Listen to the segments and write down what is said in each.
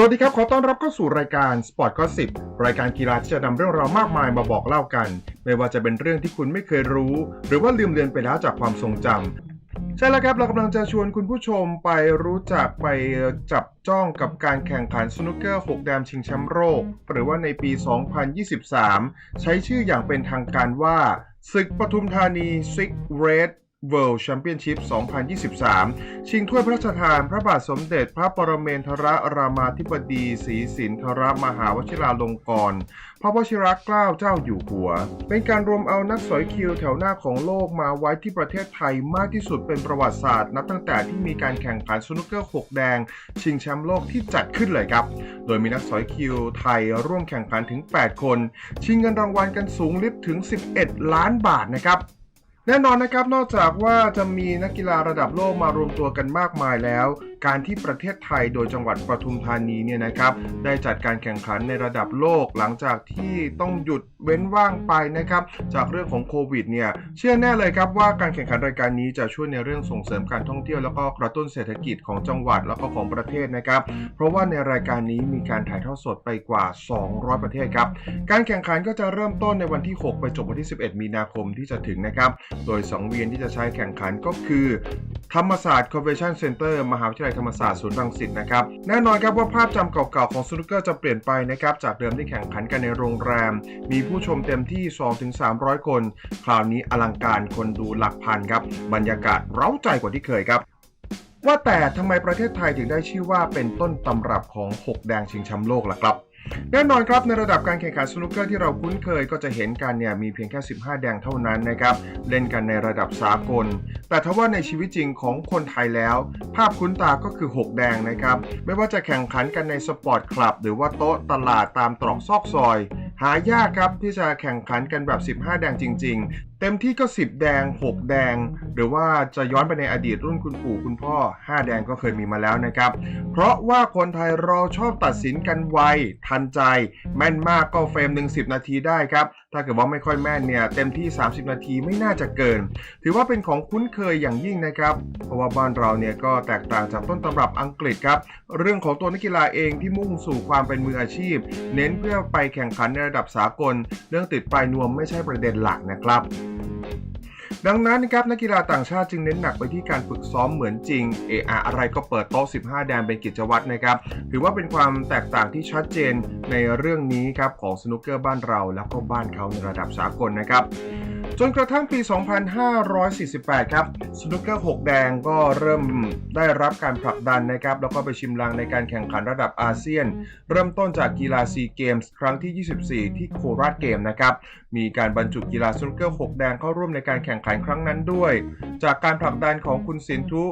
สวัสดีครับ ขอต้อนรับเข้าสู่รายการ Sport Gossip รายการกีฬาที่จะนำเรื่องราวมากมายมาบอกเล่ากัน ไม่ว่าจะเป็นเรื่องที่คุณไม่เคยรู้ หรือว่าลืมเลือนไปแล้วจากความทรงจำใช่แล้วครับ เรากำลังจะชวนคุณผู้ชมไปรู้จักไปจับจ้องกับการแข่งขันสนุกเกอร์6แดมชิงแชมป์โลกหรือว่าในปี 2023 ใช้ชื่ออย่างเป็นทางการว่าศึกปทุมธานี Six Red World Championship 2023 ชิงถ้วยพระราชทานพระบาทสมเด็จพระปรเมนทรรามาธิบดีศรีสินธรมหาวชิราลงกรณ์พระวชิรเกล้าเจ้าอยู่หัว เป็นการรวมเอานักสอยคิวแถวหน้าของโลกมาไว้ที่ประเทศไทยมากที่สุดเป็นประวัติศาสตร์นับตั้งแต่ที่มีการแข่งขันสนุกเกอร์6แดง ชิงแชมป์โลกที่จัดขึ้นเลยครับ โดยมีนักสอยคิวไทยร่วมแข่งขันถึง 8 คน ชิงเงินรางวัลกันสูงลิบถึง 11 ล้านบาทนะครับ แน่นอนนะครับนอกจากว่าจะมีนักกีฬาระดับโลกมารวมตัวกันมากมายแล้วการที่ประเทศไทยโดยจังหวัดปทุมธานีเนี่ยนะครับ ได้จัดการแข่งขันในระดับโลกหลังจากที่ต้องหยุดเว้นว่างไปนะครับ จากเรื่องของโควิดเนี่ยเชื่อแน่เลยครับว่าการแข่งขันรายการนี้จะช่วยในเรื่องส่งเสริมการท่องเที่ยวแล้วก็กระตุ้นเศรษฐกิจของจังหวัดแล้วก็ของประเทศนะครับ เพราะว่าในรายการนี้มีการถ่ายทอดสดไปกว่า 200 ประเทศครับ การแข่งขันก็จะเริ่มต้นในวันที่ 6 ไปจบวันที่ 11 มีนาคมที่จะถึงนะครับ โดย2เวียนที่จะใช้แข่งขันก็คือ ธรรมศาสตร์ Convention Center มหาวิทยาลัยธรรมศาสตร์ศูนย์รังสิตนะครับ แน่นอนครับว่าภาพจำเก่าๆของสนุกเกอร์จะเปลี่ยนไปนะครับ จากเดิมที่แข่งขันกันในโรงแรม มีผู้ชมเต็มที่ 2-300 คน คราวนี้อลังการคนดูหลักพันครับ บรรยากาศเร้าใจกว่าที่เคยครับว่าแต่ทำไมประเทศไทยถึงได้ชื่อว่าเป็นต้นตำรับของ 6 แดงชิงแชมป์โลกล่ะครับ แน่นอนครับในระดับการแข่งขันสนุกเกอร์ที่เราคุ้นเคยก็จะเห็นกันเนี่ยมีเพียงแค่ 15 แดงเท่านั้นนะครับ เล่นกันในระดับสากล แต่ถ้าว่าในชีวิตจริงของคนไทยแล้ว ภาพคุ้นตาก็คือ 6 แดงนะครับ ไม่ว่าจะแข่งขันกันในสปอร์ตคลับ หรือว่าโต๊ะตลาดตามตรอกซอกซอย หายากครับที่จะแข่งขันกันแบบ 15 แดงจริงๆ เต็มที่ก็ 10 แดง 6 แดง หรือว่าจะย้อนไปในอดีตรุ่นคุณปู่คุณพ่อ 5 แดงก็เคยมีมาแล้วนะครับ เพราะว่าคนไทยเราชอบตัดสินกันไว ทันใจ แม่นมากก็เฟรมหนึ่ง10 นาทีได้ครับ ถ้าเกิดว่าไม่ค่อยแม่นเนี่ย เต็มที่ 30 นาทีไม่น่าจะเกิน ถือว่าเป็นของคุ้นเคยอย่างยิ่งนะครับ เพราะว่าบ้านเราเนี่ยก็แตกต่างจากต้นตำรับอังกฤษครับ เรื่องของตัวนักกีฬาเองที่มุ่งสู่ความเป็นมืออาชีพ เน้นเพื่อไปแข่งขันในระดับสากล เรื่องติดปลายนวมไม่ใช่ประเด็นหลักนะครับ ดังนั้นนะครับนักกีฬาต่างชาติจึงเน้นหนักไปที่การฝึกซ้อมเหมือนจริงเออะอะไรก็เปิดโต๊ะ 15 แดนเป็นกิจวัตรนะครับ ถือว่าเป็นความแตกต่างที่ชัดเจนในเรื่องนี้ครับของสนุกเกอร์บ้านเราแล้วก็บ้านเขาในระดับสากลนะครับ จนกระทั่งปี 2548 ครับสนุกเกอร์ 6 แดงก็เริ่มได้รับการผลักดันนะครับ แล้วก็ไปชิมลางในการแข่งขันระดับอาเซียน เริ่มต้นจากกีฬาซีเกมส์ครั้งที่ 24 ที่โคราชเกมนะครับ มีการบรรจุกีฬาสนุกเกอร์ 6 แดงเข้าร่วมในการแข่งขันครั้งนั้นด้วย จากการผลักดันของคุณสินทุ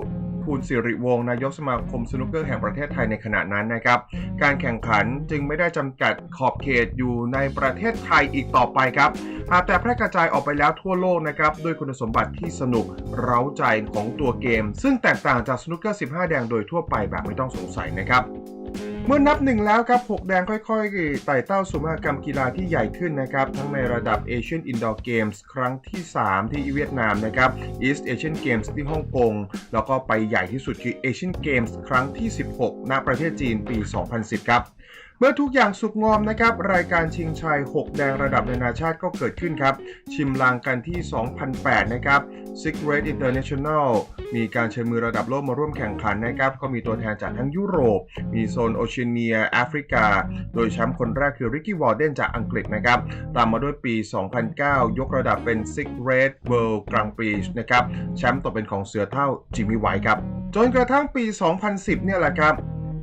ภูลสิริวงศ์นายกสมาคมสนุกเกอร์แห่งประเทศไทยในขณะนั้นนะครับ การแข่งขันจึงไม่ได้จำกัดขอบเขตอยู่ในประเทศไทยอีกต่อไปครับหากแต่แพร่กระจายออกไปแล้วทั่วโลกนะครับด้วยคุณสมบัติที่สนุกเร้าใจของตัวเกม ซึ่งแตกต่างจากสนุกเกอร์ 15 แดงโดยทั่วไปแบบไม่ต้องสงสัยนะครับ เมื่อนับหนึ่งแล้วครับ 6 แดงค่อยๆ ไต่เต้าสู่มหกรรมกีฬาที่ใหญ่ขึ้นนะครับ ทั้งในระดับ Asian Indoor Games ครั้งที่ 3 ที่เวียดนามนะครับ East Asian Games ที่ฮ่องกง แล้วก็ไปใหญ่ที่สุดคือ Asian Games ครั้งที่ 16 ณ ประเทศจีนปี 2010 ครับเมื่อทุกอย่างสุกงอมนะครับ รายการชิงชัย 6 แดงระดับนานาชาติก็เกิดขึ้นครับ ชิมลางกันที่ 2008 นะครับ Six Red International มีการเชิญมือระดับโลกมาร่วมแข่งขันนะครับ ก็มีตัวแทนจากทั้งยุโรป มีโซนโอเชียเนียแอฟริกา โดยแชมป์คนแรกคือริกกี้วอร์เดนจากอังกฤษนะครับ ตามมาด้วยปี 2009 ยกระดับเป็น Six Red World Grand Prix นะครับ แชมป์ตกเป็นของเสือเท่าจิมมี่ไวท์ครับ จนกระทั่งปี 2010 เนี่ยแหละครับ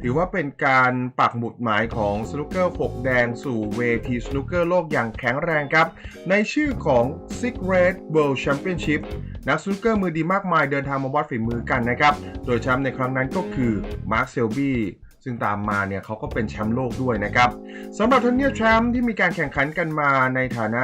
ถือว่าเป็นการปักหมุดหมายของสนุกเกอร์ 6 แดงสู่เวทีสนุกเกอร์โลกอย่างแข็งแรงครับ ในชื่อของ Six Red World Championship นักสนุกเกอร์มือดีมากมายเดินทางมาวัดฝีมือกันนะครับ โดยแชมป์ในครั้งนั้นก็คือมาร์คเซลบี้ซึ่งตามมาเนี่ยเขาก็เป็นแชมป์โลกด้วยนะครับสำหรับทันเนียแชมป์ที่มีการแข่งขันกันมาในฐานะ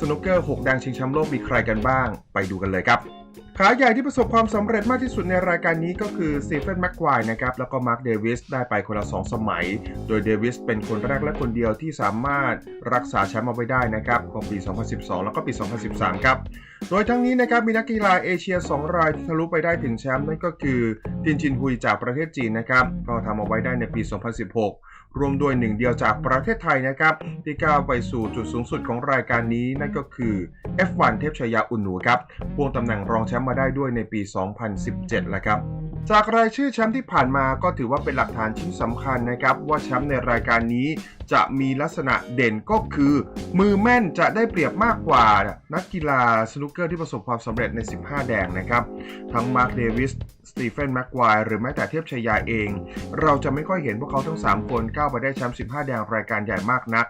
สนุกเกอร์6แดงชิงแชมป์โลกมีใครกันบ้าง ไปดูกันเลยครับ ขาใหญ่ที่ประสบความสำเร็จมากที่สุดในรายการนี้ก็คือสตีเฟนแม็กควายนะครับแล้วก็มาร์คเดวิสได้ไปคนละ 2 สมัย โดยเดวิสเป็นคนแรกและคนเดียวที่สามารถรักษาแชมป์เอาไว้ได้นะครับของปี 2012 แล้วก็ปี 2013 ครับ โดยทั้งนี้นะครับมีนักกีฬาเอเชีย 2 รายที่ทะลุไปได้ถึงแชมป์นั่นก็คือตินจินฮุยจากประเทศจีนนะครับก็ทำเอาไว้ได้ในปี 2016 รวมด้วยหนึ่งเดียวจากประเทศไทยนะครับ ที่ก้าวไปสู่จุดสูงสุดของรายการนี้นั่นก็คือ F1 เทพชยาอุ่นหนูครับพวงตำแหน่งรองแชมป์มาได้ด้วยในปี 2017แล้วครับ จากรายชื่อแชมป์ที่ผ่านมาก็ถือว่าเป็นหลักฐานชิ้นสำคัญนะครับ ว่าแชมป์ในรายการนี้จะมีลักษณะเด่นก็คือ มือแม่นจะได้เปรียบมากกว่า นักกีฬาสนุกเกอร์ที่ประสบความสำเร็จใน 15 แดงนะครับ ทั้งมาร์คเดวิสสตีเฟนแม็กควายหรือแม้แต่เทพชยาเอง เราจะไม่ค่อยเห็นพวกเขาทั้ง 3 คนก้าวไปได้แชมป์ 15 แดงรายการใหญ่มากนัก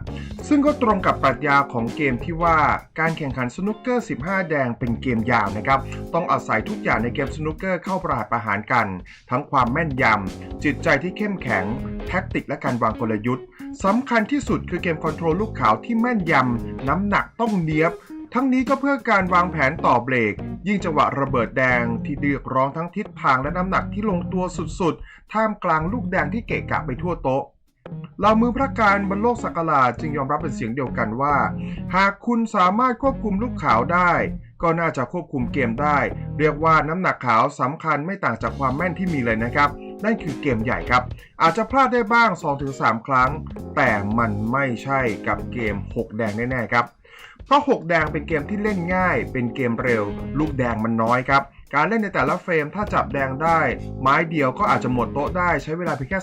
ซึ่งก็ตรงกับปรัชญาของเกมที่ว่าการแข่งขันสนุกเกอร์ 15 แดงเป็นเกมยาวนะครับ ต้องอาศัยทุกอย่างในเกมสนุกเกอร์เข้าประหัตประหารกันทั้งความแม่นยำจิตใจที่เข้มแข็ง แท็กติกและการวางกลยุทธ์สำคัญที่สุดคือเกมคอนโทรลลูกขาวที่แม่นยำน้ำหนักต้องเนียบ ทั้งนี้ก็เพื่อการวางแผนต่อเบรก ยิ่งจังหวะระเบิดแดงที่เรียกร้องทั้งทิศทางและน้ำหนักที่ลงตัวสุดๆ ท่ามกลางลูกแดงที่เกะกะไปทั่วโต๊ะเหล่ามือพระการบนโลกสักกาจึงยอมรับเป็นเสียงเดียวกันว่า หากคุณสามารถควบคุมลูกขาวได้ ก็น่าจะควบคุมเกมได้ เรียกว่าน้ำหนักขาวสำคัญไม่ต่างจากความแม่นที่มีเลยนะครับ นั่นคือเกมใหญ่ครับ อาจจะพลาดได้บ้าง 2-3 ครั้ง แต่มันไม่ใช่กับเกม 6 แดงแน่ๆครับเพราะ 6 แดงเป็นเกมที่เล่นง่าย เป็นเกมเร็ว ลูกแดงมันน้อยครับ การเล่นในแต่ละเฟรมถ้าจับแดงได้ ไม้เดียวก็อาจจะหมดโต๊ะได้ใช้เวลาเพียงแค่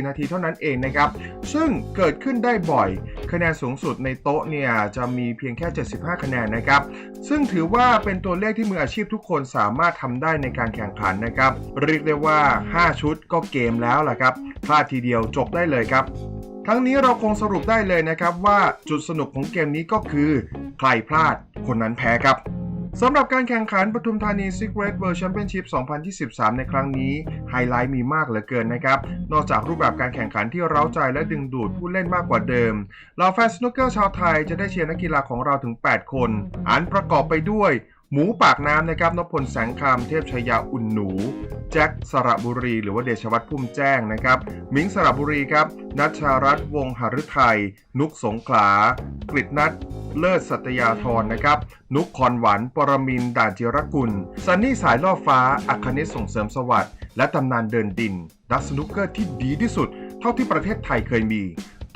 3-4 นาทีเท่านั้นเองนะครับ ซึ่งเกิดขึ้นได้บ่อย คะแนนสูงสุดในโต๊ะเนี่ยจะมีเพียงแค่ 75 คะแนนนะครับ ซึ่งถือว่าเป็นตัวเลขที่มืออาชีพทุกคนสามารถทำได้ในการแข่งขันนะครับ เรียกได้ว่า 5 ชุดก็เกมแล้วล่ะครับพลาดทีเดียวจบได้เลยครับทั้งนี้เราคงสรุปได้เลยนะครับว่าจุดสนุกของเกมนี้ก็คือ ใครพลาดคนนั้นแพ้ครับ สำหรับการแข่งขันปทุมธานี Secret World Championship 2023 ในครั้งนี้ ไฮไลท์มีมากเหลือเกินนะครับ นอกจากรูปแบบการแข่งขันที่เร้าใจและดึงดูดผู้เล่นมากกว่าเดิมเหล่าแฟนสนุกเกอร์ชาวไทยจะได้เชียร์นักกีฬาของเราถึง 8 คน อันประกอบไปด้วย หมูปากน้ำนะครับนพพลแสงคำเทพชยาอุ่นหนู แจ็คสระบุรี หรือว่าเดชวัฒน์พุ่มแจ้งนะครับ มิงสระบุรีครับนัชชารัตน์วงหฤทัยนุกสงขลากฤษนัทเลิศสัตยาธรนะครับ นุกคอนหวันปรมินด่านจิรกุลซันนี่สายล่อฟ้า อัคนิตส่งเสริมสวัสดิ์และตำนานเดินดินนักสนุกเกอร์ที่ดีที่สุด เท่าที่ประเทศไทยเคยมี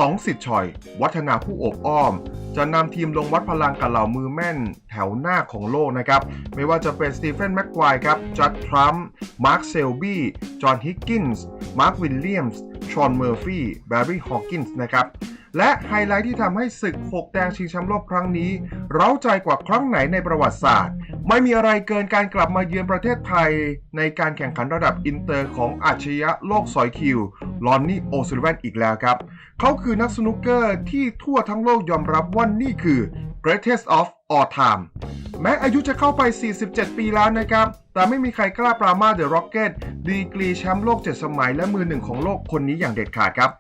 ต๋องสิทธิ์ชอย วัฒนาผู้โอบอ้อม จะนำทีมลงวัดพลังกับเหล่ามือแม่นแถวหน้าของโลกนะครับ ไม่ว่าจะเป็นสตีเฟนแม็กควายครับ จัดทรัมป์ มาร์คเซลบี้ จอห์นฮิกกินส์ มาร์ควิลเลียมส์ ชอนเมอร์ฟี่ แบร์รี่ ฮอว์กินส์นะครับ และไฮไลท์ที่ทำให้ศึก 6 แดงชิงแชมป์โลกครั้งนี้ เร้าใจกว่าครั้งไหนในประวัติศาสตร์ ไม่มีอะไรเกินการกลับมาเยือนประเทศไทย ในการแข่งขันระดับอินเตอร์ของอาชญะโลกสอยคิว ลอนนี่โอซิลแวนอีกแล้วครับ เขาคือนักสนุกเกอร์ที่ทั่วทั้งโลกยอมรับว่านี่คือ greatest of all time แม้อายุจะเข้าไป 47 ปีแล้วนะครับ แต่ไม่มีใครกล้าปรามาเดอะร็อกเก็ตดีกรีแชมป์โลก 7 สมัยและมือหนึ่งของโลกคนนี้อย่างเด็ดขาดครับ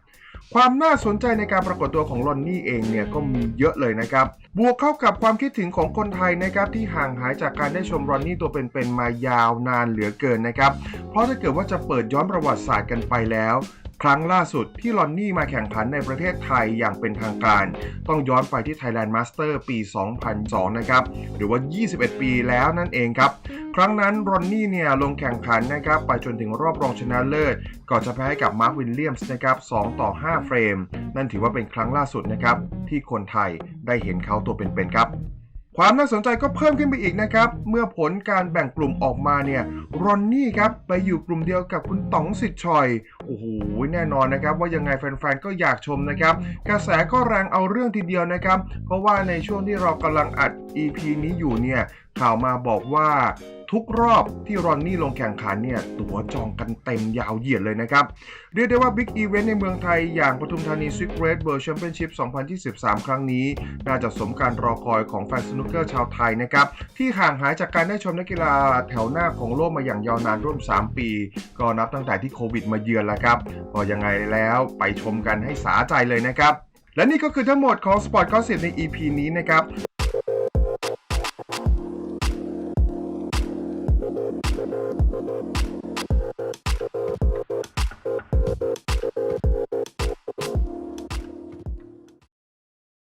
ความน่าสนใจในการปรากฏตัวของลอนนี่เองเนี่ยก็มีเยอะเลยนะครับ บวกเข้ากับความคิดถึงของคนไทยนะครับที่ห่างหายจากการได้ชมลอนนี่ตัวเป็นๆมายาวนานเหลือเกินนะครับ เพราะถ้าเกิดว่าจะเปิดย้อนประวัติศาสตร์กันไปแล้วครั้งล่าสุดที่ลอนนี่มาแข่งขันในประเทศไทยอย่างเป็นทางการ ต้องย้อนไปที่ Thailand Master ปี 2002 นะครับ หรือว่า 21 ปีแล้วนั่นเองครับ ครั้งนั้นรอนนี่เนี่ยลงแข่งขันนะครับไปจนถึงรอบรองชนะเลิศก่อนจะแพ้ให้กับมาร์ควิลเลียมส์นะครับ2ต่อ 5 เฟรม นั่นถือว่าเป็นครั้งล่าสุดนะครับที่คนไทยได้เห็นเขาตัวเป็นๆครับความน่าสนใจก็เพิ่มขึ้นไปอีกนะครับ เมื่อผลการแบ่งกลุ่มออกมาเนี่ยรอนนี่ครับไปอยู่กลุ่มเดียวกับคุณต๋องสิทธิ์ชอยโอ้โหแน่นอนนะครับ ว่ายังไงแฟนๆก็อยากชมนะครับ กระแสก็แรงเอาเรื่องทีเดียวนะครับ เพราะว่าในช่วงที่เรากำลังอัด EP นี้อยู่เนี่ยข่าวมาบอกว่า ทุกรอบที่รอนนี่ลงแข่งขันเนี่ยตั๋วจองกันเต็มยาวเหยียดเลยนะครับ เรียกได้ว่าบิ๊กอีเวนต์ในเมืองไทยอย่างปทุมธานี Secret World Championship 2023 ครั้งนี้ น่าจะสมการรอคอยของแฟนสนุกเกอร์ชาวไทยนะครับ ที่ห่างหายจากการได้ชมนักกีฬาแถวหน้าของโลกมาอย่างยาวนานร่วม 3 ปี ก็นับตั้งแต่ที่โควิดมาเยือนแล้วครับก็ยังไงแล้วไปชมกันให้สาใจเลยนะครับและนี่ก็คือทั้งหมดของ Sport Gossip ใน EP นี้นะครับ